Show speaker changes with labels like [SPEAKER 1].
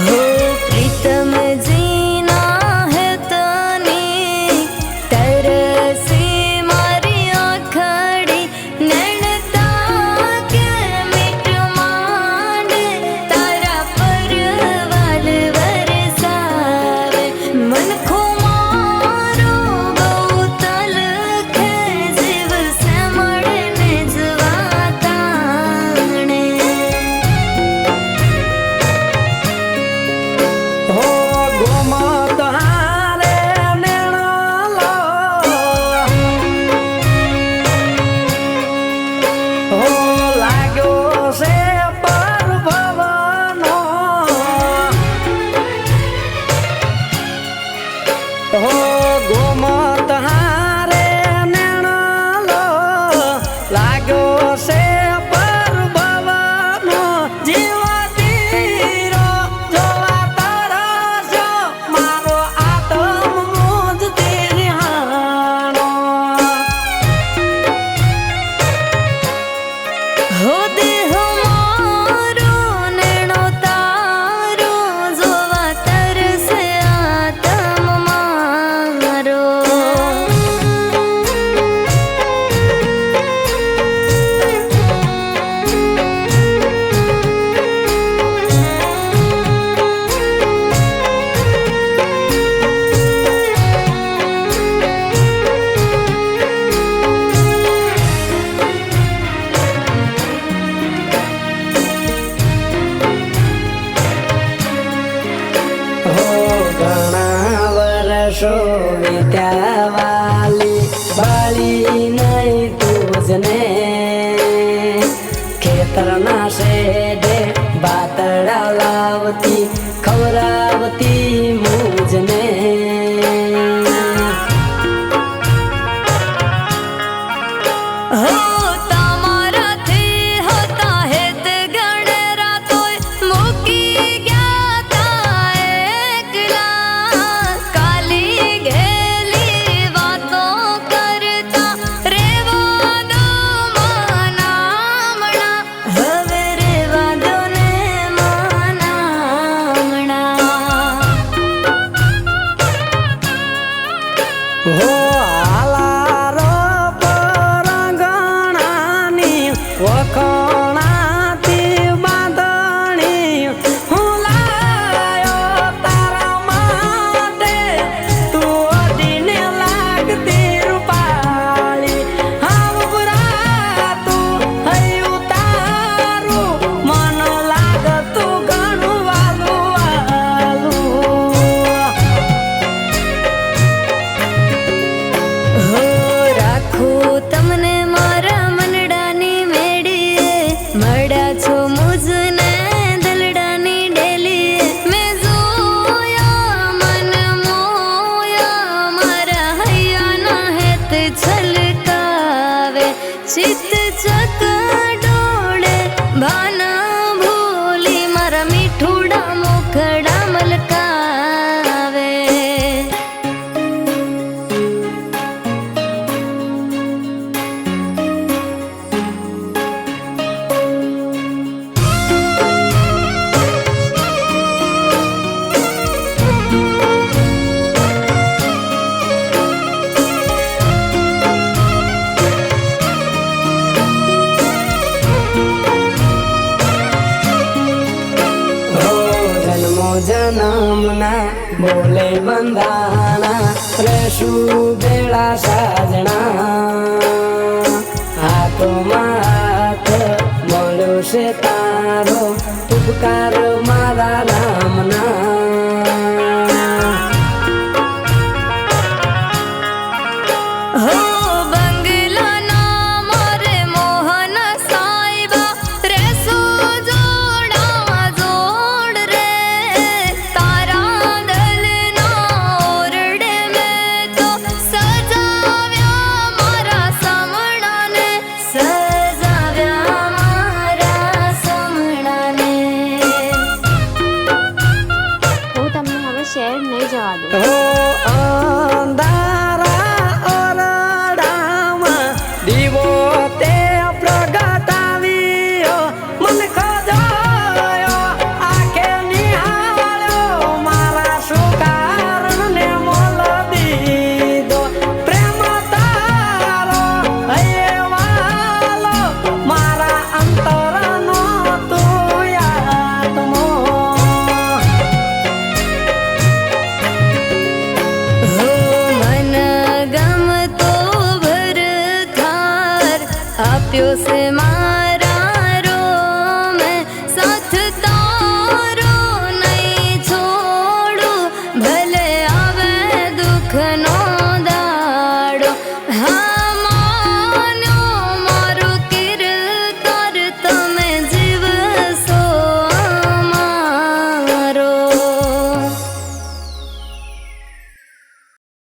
[SPEAKER 1] Oh. José. ti છલકાવે ચિત ચકા
[SPEAKER 2] જનમના બોલે બંધાણા રહેશું બેડા સાજણા
[SPEAKER 1] Dios se